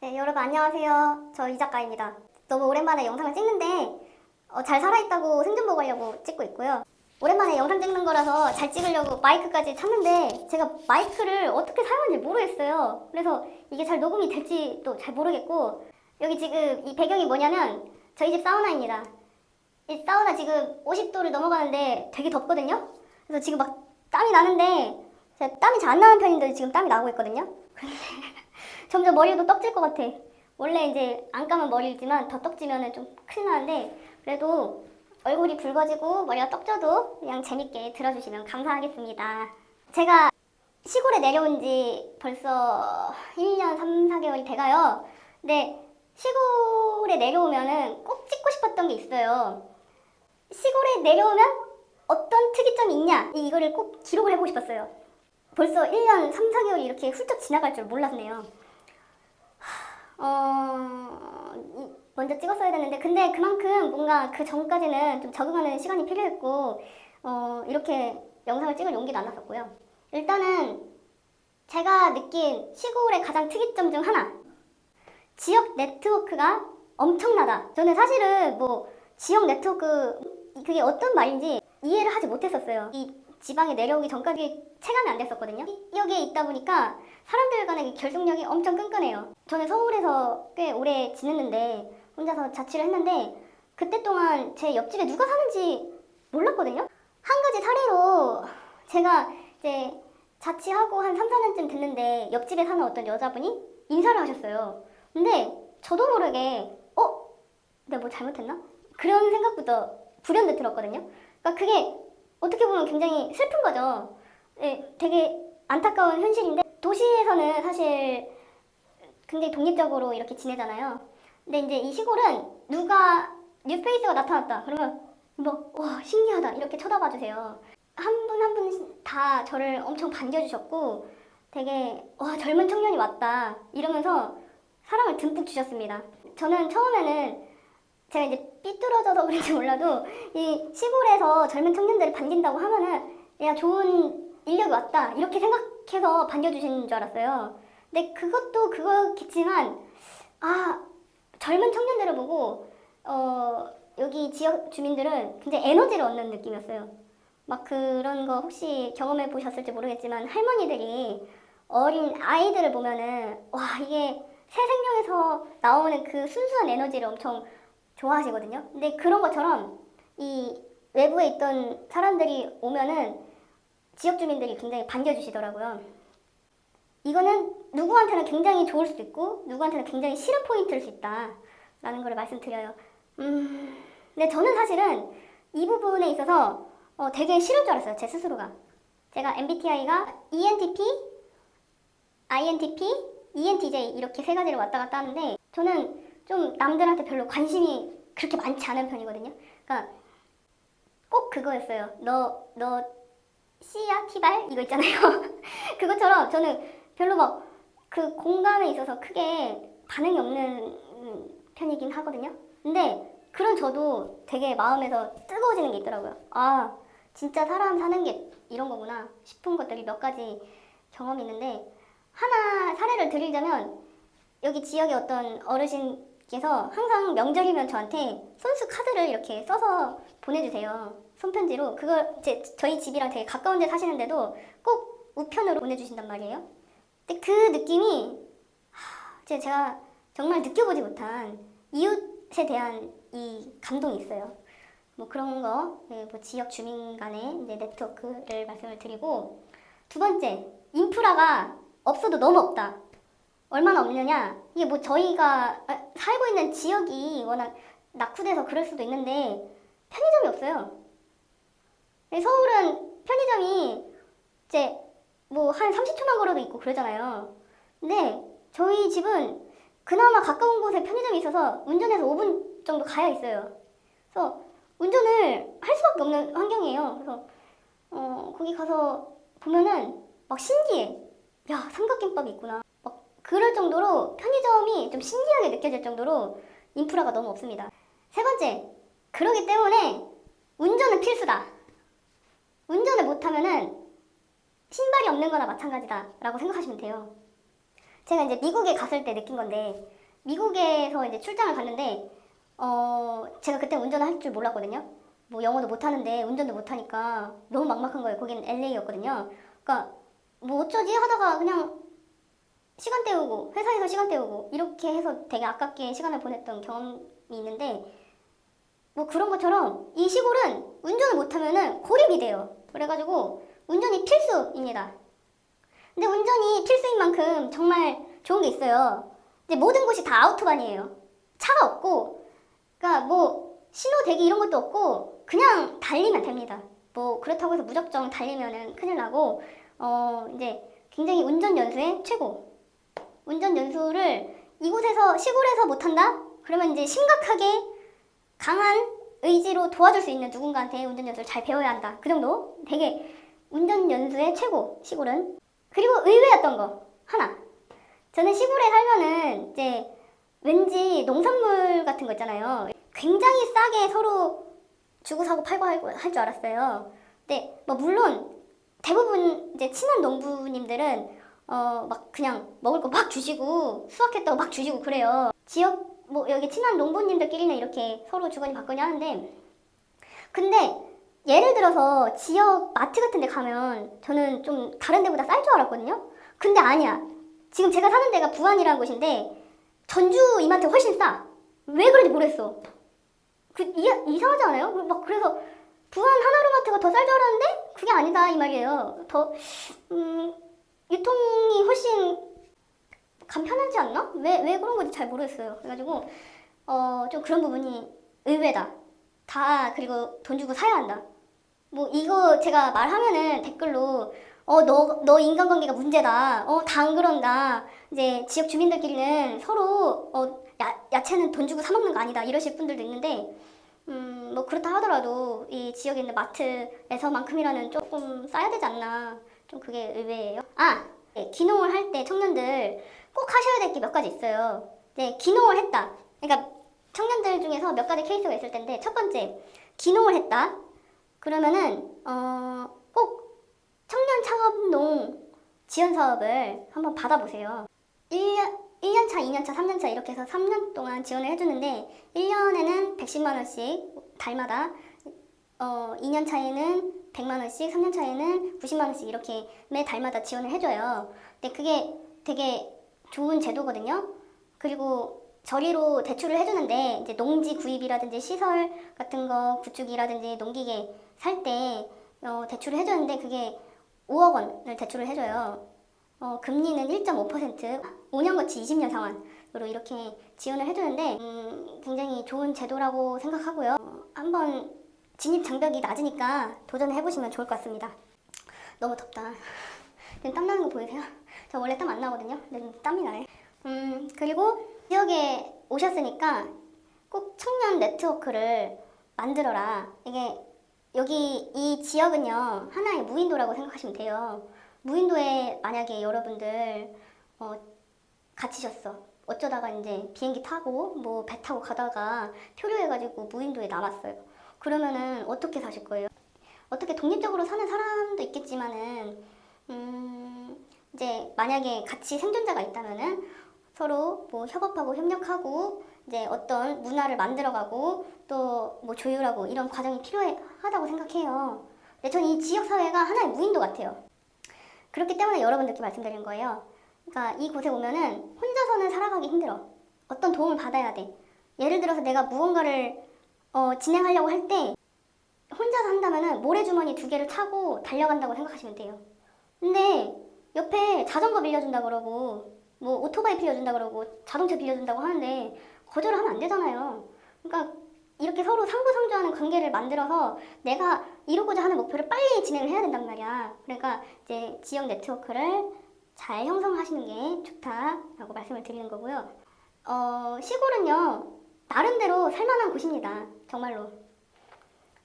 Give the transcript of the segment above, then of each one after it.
네, 여러분 안녕하세요. 저 이 작가입니다. 너무 오랜만에 영상을 찍는데 어, 잘 살아있다고 생존 보고 하려고 찍고 있고요. 오랜만에 영상 찍는 거라서 잘 찍으려고 마이크까지 찾는데 제가 마이크를 어떻게 사용하는지 모르겠어요. 그래서 이게 잘 녹음이 될지도 잘 모르겠고 여기 지금 이 배경이 뭐냐면 저희 집 사우나입니다. 이 사우나 지금 50도를 넘어가는데 되게 덥거든요. 그래서 지금 막 땀이 나는데 제가 땀이 잘 안 나는 편인데 지금 땀이 나고 있거든요. 점점 머리도 떡질 것 같아. 원래 이제 안 감은 머리이지만 더 떡지면은 좀 큰일 나는데 그래도 얼굴이 붉어지고 머리가 떡져도 그냥 재밌게 들어주시면 감사하겠습니다. 제가 시골에 내려온 지 벌써 1년 3, 4개월이 돼가요. 근데 시골에 내려오면은 꼭 찍고 싶었던 게 있어요. 시골에 내려오면 어떤 특이점이 있냐? 이거를 꼭 기록을 해보고 싶었어요. 벌써 1년 3, 4개월이 이렇게 훌쩍 지나갈 줄 몰랐네요. 어, 이- 먼저 찍었어야 되는데, 근데 그만큼 뭔가 그 전까지는 좀 적응하는 시간이 필요했고, 어, 이렇게 영상을 찍을 용기도 안 났었고요. 일단은 제가 느낀 시골의 가장 특이점 중 하나. 지역 네트워크가 엄청나다. 저는 사실은 뭐 지역 네트워크 그게 어떤 말인지 이해를 하지 못했었어요. 이 지방에 내려오기 전까지 체감이 안 됐었거든요. 이- 여기에 있다 보니까 사람들 간의 결속력이 엄청 끈끈해요. 저는 서울에서 꽤 오래 지냈는데 혼자서 자취를 했는데 그때 동안 제 옆집에 누가 사는지 몰랐거든요. 한 가지 사례로 제가 이제 자취하고 한 3, 4년쯤 됐는데 옆집에 사는 어떤 여자분이 인사를 하셨어요. 근데 저도 모르게 어? 내가 뭐 잘못했나? 그런 생각부터 불현듯 들었거든요. 그러니까 그게 어떻게 보면 굉장히 슬픈 거죠. 네, 되게 안타까운 현실인데 도시에서는 사실 굉장히 독립적으로 이렇게 지내잖아요. 근데 이제 이 시골은 누가 뉴페이스가 나타났다 그러면 뭐 와 신기하다 이렇게 쳐다봐 주세요. 한 분 한 분 다 저를 엄청 반겨주셨고 되게 와 젊은 청년이 왔다 이러면서 사랑을 듬뿍 주셨습니다. 저는 처음에는 제가 이제 삐뚤어져서 그런지 몰라도 이 시골에서 젊은 청년들을 반긴다고 하면은 야 좋은 인력이 왔다 이렇게 생각해서 반겨주시는 줄 알았어요. 근데 그것도 그거겠지만 아 젊은 청년들을 보고 어 여기 지역 주민들은 굉장히 에너지를 얻는 느낌이었어요. 막 그런 거 혹시 경험해 보셨을지 모르겠지만 할머니들이 어린 아이들을 보면은 와 이게 새 생명에서 나오는 그 순수한 에너지를 엄청 좋아하시거든요. 근데 그런 것처럼 이 외부에 있던 사람들이 오면은 지역 주민들이 굉장히 반겨주시더라고요. 이거는 누구한테는 굉장히 좋을 수도 있고 누구한테는 굉장히 싫은 포인트일 수 있다라는 걸 말씀드려요. 음, 근데 저는 사실은 이 부분에 있어서 어, 되게 싫은 줄 알았어요. 제 스스로가. 제가 MBTI가 ENTP, INTP, ENTJ 이렇게 세 가지를 왔다 갔다 하는데 저는 좀 남들한테 별로 관심이 그렇게 많지 않은 편이거든요. 그러니까 꼭 그거였어요. 너, 너 C야? T발? 이거 있잖아요. 그것처럼 저는 별로 막 그 공감에 있어서 크게 반응이 없는 음, 편이긴 하거든요. 근데 그런 저도 되게 마음에서 뜨거워지는 게 있더라고요. 아, 진짜 사람 사는 게 이런 거구나 싶은 것들이 몇 가지 경험이 있는데 하나 사례를 드리자면 여기 지역의 어떤 어르신 께서 항상 명절이면 저한테 손수 카드를 이렇게 써서 보내주세요. 손편지로 그걸 제, 저희 집이랑 되게 가까운 데 사시는데도 꼭 우편으로 보내주신단 말이에요. 근데 그 느낌이 하, 제- 제가 정말 느껴보지 못한 이웃에 대한 이 감동이 있어요. 뭐 그런 거, 네, 뭐 지역 주민 간의 이제 네트워크를 말씀을 드리고 두 번째 인프라가 없어도 너무 없다. 얼마나 없느냐? 이게 뭐 저희가 아, 살고 있는 지역이 워낙 낙후돼서 그럴 수도 있는데 편의점이 없어요. 네, 서울은 편의점이 이제 뭐 한 30초만 걸어도 있고 그러잖아요. 근데 저희 집은 그나마 가까운 곳에 편의점이 있어서 운전해서 5분 정도 가야 있어요. 그래서 운전을 할 수밖에 없는 환경이에요. 그래서 어, 거기 가서 보면은 막 신기해. 야, 삼각김밥이 있구나. 막 그럴 정도로 편의점이 좀 신기하게 느껴질 정도로 인프라가 너무 없습니다. 세 번째, 그러기 때문에 운전은 필수다. 운전을 못하면은 신발이 없는 거나 마찬가지다 라고 생각하시면 돼요. 제가 이제 미국에 갔을 때 느낀 건데 미국에서 이제 출장을 갔는데 어 제가 그때 운전을 할 줄 몰랐거든요. 뭐 영어도 못 하는데 운전도 못 하니까 너무 막막한 거예요. 거긴 LA였거든요. 그러니까 뭐 어쩌지 하다가 그냥 시간 때우고 회사에서 시간 때우고 이렇게 해서 되게 아깝게 시간을 보냈던 경험이 있는데 뭐 그런 것처럼 이 시골은 운전을 못하면은 고립이 돼요. 그래가지고 운전이 필수입니다. 근데 운전이 필수인 만큼 정말 좋은 게 있어요. 이제 모든 곳이 다 아우토반이에요. 차가 없고, 그러니까 뭐 신호 대기 이런 것도 없고 그냥 달리면 됩니다. 뭐 그렇다고 해서 무작정 달리면은 큰일 나고, 어 이제 굉장히 운전 연수의 최고. 운전 연수를 이곳에서 시골에서 못한다? 그러면 이제 심각하게 강한 의지로 도와줄 수 있는 누군가한테 운전 연수를 잘 배워야 한다. 그 정도? 되게 운전 연수의 최고 시골은. 그리고 의외였던 거 하나. 저는 시골에 살면은 이제 왠지 농산물 같은 거 있잖아요. 굉장히 싸게 서로 주고 사고 팔고 할 줄 알았어요. 근데 뭐 물론 대부분 이제 친한 농부님들은 어 막 그냥 먹을 거 막 주시고 수확했다고 막 주시고 그래요. 지역 뭐 여기 친한 농부님들끼리는 이렇게 서로 주거니 받거니 하는데 근데 예를 들어서 지역 마트 같은 데 가면 저는 좀 다른 데보다 쌀 줄 알았거든요. 근데 아니야. 지금 제가 사는 데가 부안이라는 곳인데 전주 이마트가 훨씬 싸. 왜 그런지 모르겠어. 그 이, 이상하지 않아요? 막 그래서 부안 하나로마트가 더 쌀 줄 알았는데 그게 아니다 이 말이에요. 더 음, 유통이 훨씬 간편하지 않나? 왜 왜 그런 건지 잘 모르겠어요. 그래가지고 어 좀 그런 부분이 의외다. 다 그리고 돈 주고 사야 한다. 뭐 이거 제가 말하면은 댓글로 어 너 너 인간관계가 문제다. 어 다 안 그런다. 이제 지역 주민들끼리는 서로 어 야, 야채는 돈 주고 사 먹는 거 아니다. 이러실 분들도 있는데 음 뭐 그렇다 하더라도 이 지역에 있는 마트에서만큼이라는 조금 싸야 되지 않나. 좀 그게 의외예요. 아 네, 기농을 할 때 청년들 꼭 하셔야 될 게 몇 가지 있어요. 네, 기농을 했다. 그러니까 청년들 중에서 몇 가지 케이스가 있을 텐데 첫 번째 기농을 했다. 그러면은 어, 꼭 청년 창업농 지원 사업을 한번 받아보세요. 1년 1년차, 2년차, 3년차 이렇게 해서 3년 동안 지원을 해주는데 1년에는 110만 원씩 달마다 어, 2년 차에는 100만 원씩, 3년 차에는 90만 원씩 이렇게 매 달마다 지원을 해줘요. 근데 그게 되게 좋은 제도거든요. 그리고 저리로 대출을 해주는데 이제 농지 구입이라든지 시설 같은 거 구축이라든지 농기계 살 때 어, 대출을 해주는데 그게 5억 원을 대출을 해줘요. 어, 금리는 1.5%, 5년 거치 20년 상환으로 이렇게 지원을 해주는데 음, 굉장히 좋은 제도라고 생각하고요. 어, 한번 진입 장벽이 낮으니까 도전을 해보시면 좋을 것 같습니다. 너무 덥다. 지금 땀 나는 거 보이세요? 저 원래 땀 안 나거든요. 근데 땀이 나네. 음, 그리고 지역에 오셨으니까 꼭 청년 네트워크를 만들어라. 이게 여기 이 지역은요 하나의 무인도라고 생각하시면 돼요. 무인도에 만약에 여러분들 어, 갇히셨어. 어쩌다가 이제 비행기 타고 뭐 배 타고 가다가 표류해가지고 무인도에 남았어요. 그러면은 어떻게 사실 거예요? 어떻게 독립적으로 사는 사람도 있겠지만은 음, 이제 만약에 같이 생존자가 있다면은 서로 뭐 협업하고 협력하고 이제 어떤 문화를 만들어가고 또 뭐 조율하고 이런 과정이 필요하다고 생각해요. 근데 저는 이 지역 사회가 하나의 무인도 같아요. 그렇기 때문에 여러분들께 말씀드린 거예요. 그러니까 이 곳에 오면은 혼자서는 살아가기 힘들어. 어떤 도움을 받아야 돼. 예를 들어서 내가 무언가를 어, 진행하려고 할 때 혼자서 한다면은 모래주머니 두 개를 차고 달려간다고 생각하시면 돼요. 근데 옆에 자전거 빌려준다 그러고 뭐 오토바이 빌려준다 그러고 자동차 빌려준다고 하는데 거절을 하면 안 되잖아요. 그러니까 이렇게 서로 상부상조하는 관계를 만들어서 내가 이루고자 하는 목표를 빨리 진행을 해야 된단 말이야. 그러니까 이제 지역 네트워크를 잘 형성하시는 게 좋다라고 말씀을 드리는 거고요. 어, 시골은요 나름대로 살만한 곳입니다. 정말로.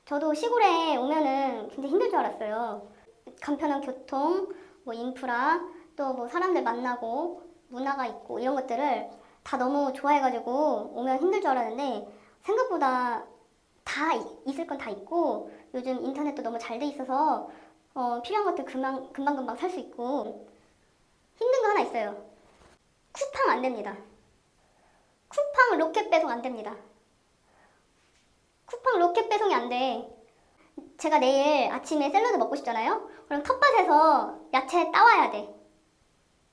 저도 시골에 오면은 굉장히 힘들 줄 알았어요. 간편한 교통, 뭐 인프라, 또 뭐 사람들 만나고 문화가 있고 이런 것들을 다 너무 좋아해가지고 오면 힘들 줄 알았는데 생각보다 다 이- 있을 건 다 있고 요즘 인터넷도 너무 잘 돼 있어서 어, 필요한 것들 금방 금방 금방 살 수 있고 힘든 거 하나 있어요. 쿠팡 안 됩니다. 쿠팡 로켓 배송 안 됩니다. 쿠팡 로켓 배송이 안 돼. 제가 내일 아침에 샐러드 먹고 싶잖아요? 그럼 텃밭에서 야채 따와야 돼.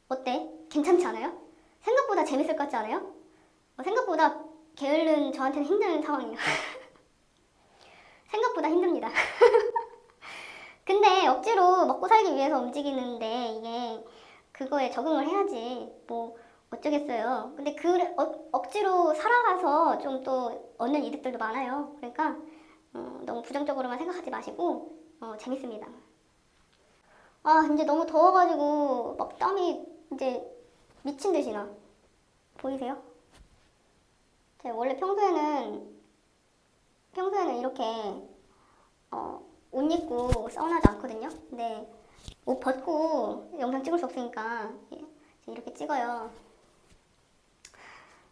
어때? 괜찮지 않아요? 생각보다 재밌을 것 같지 않아요? 어, 생각보다 게으른 저한테는 힘든 상황이에요. 생각보다 힘듭니다. 근데 억지로 먹고 살기 위해서 움직이는데 이게 그거에 적응을 해야지 뭐 어쩌겠어요. 근데 그 어, 억지로 살아가서 좀 또 얻는 이득들도 많아요. 그러니까 어, 너무 부정적으로만 생각하지 마시고 어, 재밌습니다. 아 이제 너무 더워가지고 막 땀이 이제 미친 듯이 나. 보이세요? 제가 원래 평소에는 평소에는 이렇게 어, 옷 입고 사우나지 않거든요. 근데 옷 벗고 영상 찍을 수 없으니까 예, 이렇게 찍어요.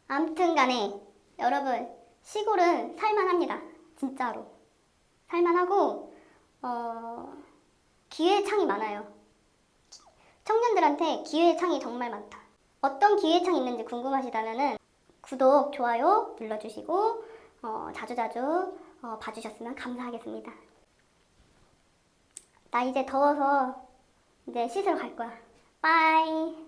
아무튼 간에 여러분 시골은 살만합니다. 진짜로. 살만하고 어, 기회의 창이 많아요. 청년들한테 기회의 창이 정말 많다. 어떤 기회의 창이 있는지 궁금하시다면은 구독, 좋아요 눌러주시고 어, 자주자주 어, 봐주셨으면 감사하겠습니다. 나 이제 더워서 이제 씻으러 갈 거야. 빠이.